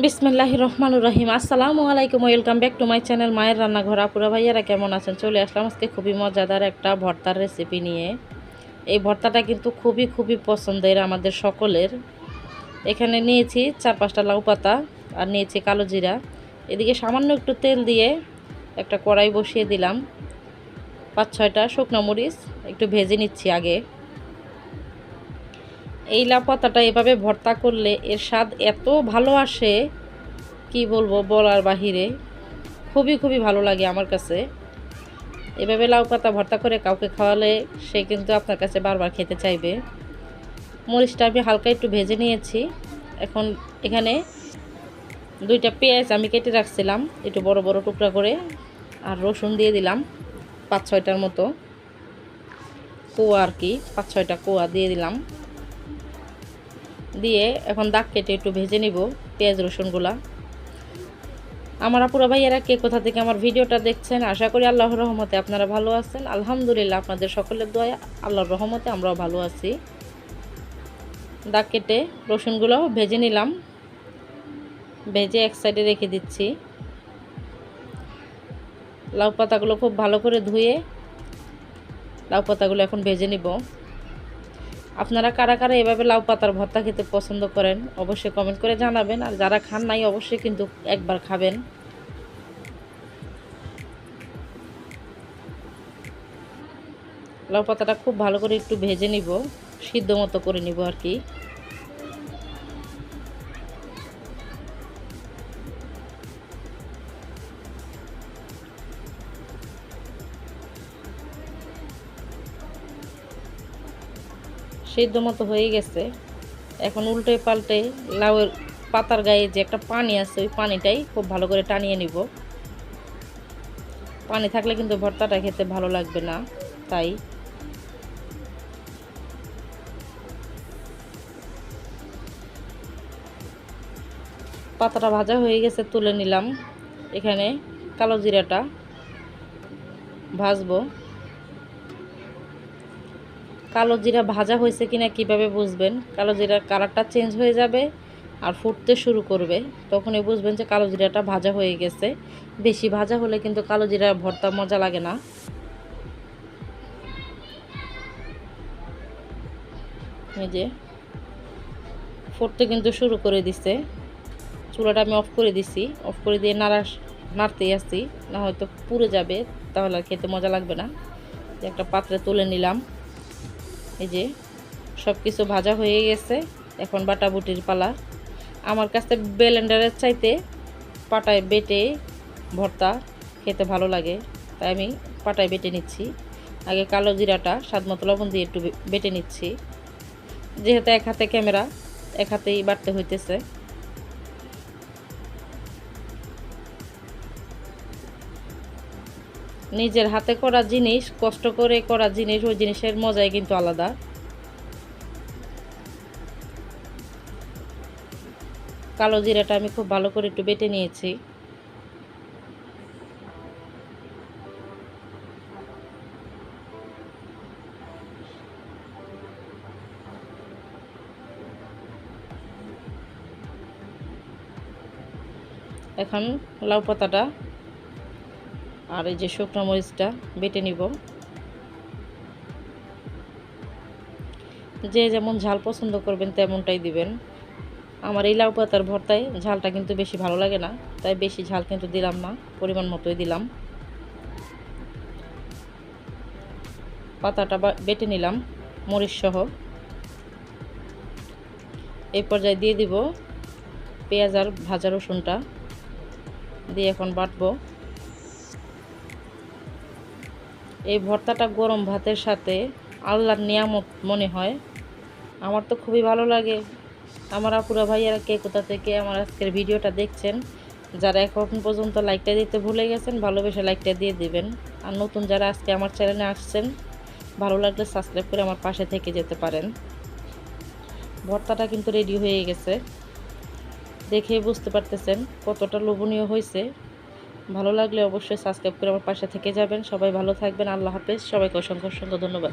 বিসমিল্লাহ রহমান রহিম। আসসালামু আলাইকুম, welcome back to my channel মায়ের রান্নাঘর। আপুরা ভাইয়ারা কেমন আছেন? চলে আসলাম আজকে খুবই মজাদার একটা ভর্তার রেসিপি নিয়ে। এই ভর্তাটা কিন্তু খুবই খুবই পছন্দের আমাদের সকলের। এখানে নিয়েছি চার পাঁচটা লাউ পাতা আর নিয়েছি কালো জিরা। এদিকে সামান্য একটু তেল দিয়ে একটা কড়াই বসিয়ে দিলাম। পাঁচ ছয়টা শুকনো মরিচ, একটু ভেজে নিচ্ছি আগে। এই লাউ পাতাটা এভাবে ভর্তা করলে এর স্বাদ এত ভালো আসে, কি বলব বলার বাহিরে। খুবই খুবই ভালো লাগে আমার কাছে। এভাবে লাউ পাতা ভর্তা করে কাউকে খাওয়ালে সে কিন্তু আপনার কাছে বারবার খেতে চাইবে। মরিচটা আমি হালকা একটু ভেজে নিয়েছি। এখন এখানে দুইটা পেঁয়াজ আমি কেটে রাখছিলাম, একটু বড় বড় টুকরা করে, আর রসুন দিয়ে দিলাম পাঁচ ছয়টার মতো। কোয়া আর কি পাঁচ ছয়টা কোয়া দিয়ে দিলাম। দিয়ে এখন দাগ কেটে একটু ভেজে নিব পেঁয়াজ রসুনগুলা আমার আপুরা ভাইয়েরা কে কোথা থেকে আমার ভিডিওটা দেখছেন, আশা করি আল্লাহর রহমতে আপনারা ভালো আছেন। আলহামদুলিল্লাহ, আপনাদের সকলের দোয়া আল্লাহর রহমতে আমরাও ভালো আছি। দাগ কেটে রসুনগুলো ভেজে নিলাম। ভেজে এক সাইডে রেখে দিচ্ছি। লাউ পাতাগুলো খুব ভালো করে ধুয়ে লাউ পাতাগুলো এখন ভেজে নিব। আপনারা কারা কারা এভাবে লাউ পাতার ভর্তা খেতে পছন্দ করেন, অবশ্যই কমেন্ট করে জানাবেন। আর যারা খান নাই, অবশ্যই কিন্তু একবার খাবেন। লাউ পাতাটা খুব ভালো করে একটু ভেজে নিব, সিদ্ধ মতো করে নিব আর কি। সিদ্ধ মতো হয়ে গেছে। এখন উল্টে পাল্টে লাউয়ের পাতার গায়ে যে একটা পানি আছে, ওই পানিটাই খুব ভালো করে টানিয়ে নিব। পানি থাকলে কিন্তু ভর্তাটা খেতে ভালো লাগবে না, তাই। পাতাটা ভাজা হয়ে গেছে, তুলে নিলাম। এখানে কালো জিরাটা ভাজবো। কালো জিরা ভাজা হয়েছে কিনা কীভাবে বুঝবেন? কালো জিরার কালারটা চেঞ্জ হয়ে যাবে আর ফুটতে শুরু করবে। তখনই বুঝবেন যে কালো জিরাটা ভাজা হয়ে গেছে। বেশি ভাজা হলে কিন্তু কালো জিরা ভর্তা মজা লাগে না। এই যে ফুটতে কিন্তু শুরু করে দিছে। চুলাটা আমি অফ করে দিছি। অফ করে দিয়ে নাড়া নাড়তেই আসছি। না হয়তো পুড়ে যাবে, তাহলে আর খেতে মজা লাগবে না। একটা পাত্রে তুলে নিলাম। এই যে সব কিছু ভাজা হয়ে গেছে, এখন বাটা বুটির পালা। আমার কাছে ব্লেন্ডারের চাইতে পাটায় বেটে ভর্তা খেতে ভালো লাগে, তাই আমি পাটায় বেটে নিচ্ছি। আগে কালো জিরাটা স্বাদ মতো লবণ দিয়ে একটু বেটে নিচ্ছি। যেহেতু এক হাতে ক্যামেরা, এক হাতেই বাড়তে হইতেছে। নিজের হাতে করা জিনিস, কষ্ট করে করা জিনিস, ওই জিনিসের মজাই কিন্তু আলাদা। কালো জিরাটা আমি খুব ভালো করে একটু বেটে নিয়েছি। এখন লাউ পাতাটা আর এই যে শুকনো মরিচটা বেটে নিব। যে যেমন ঝাল পছন্দ করবেন তেমনটাই দিবেন। আমার এই লাউ পাতার ভর্তায় ঝালটা কিন্তু বেশি ভালো লাগে না, তাই বেশি ঝাল কিন্তু দিলাম না, পরিমাণ মতোই দিলাম। পাতাটা বেটে নিলাম মরিচ সহ। এই পর্যায়ে দিয়ে দিব পেঁয়াজ আর ভাজা রসুনটা। দিয়ে এখন বাটবো। এই ভর্তাটা গরম ভাতের সাথে আল্লাহর নিয়ামত মনে হয়। আমার তো খুবই ভালো লাগে। আমার আপুরা ভাইয়ারা কে কোথা থেকে আমার আজকের ভিডিওটা দেখছেন, যারা এখন পর্যন্ত লাইকটা দিতে ভুলে গেছেন, ভালোবেসে লাইকটা দিয়ে দিবেন। আর নতুন যারা আজকে আমার চ্যানেলে আসছেন, ভালো লাগলে সাবস্ক্রাইব করে আমার পাশে থেকে যেতে পারেন। ভর্তাটা কিন্তু রেডি হয়ে গেছে। দেখে বুঝতে পারতেছেন কতটা লোভনীয় হয়েছে। ভালো লাগলে অবশ্যই সাবস্ক্রাইব করে আমার পাশে থেকে যাবেন। সবাই ভালো থাকবেন। আল্লাহ হাফেজ। সবাইকে অসংখ্য অসংখ্য ধন্যবাদ।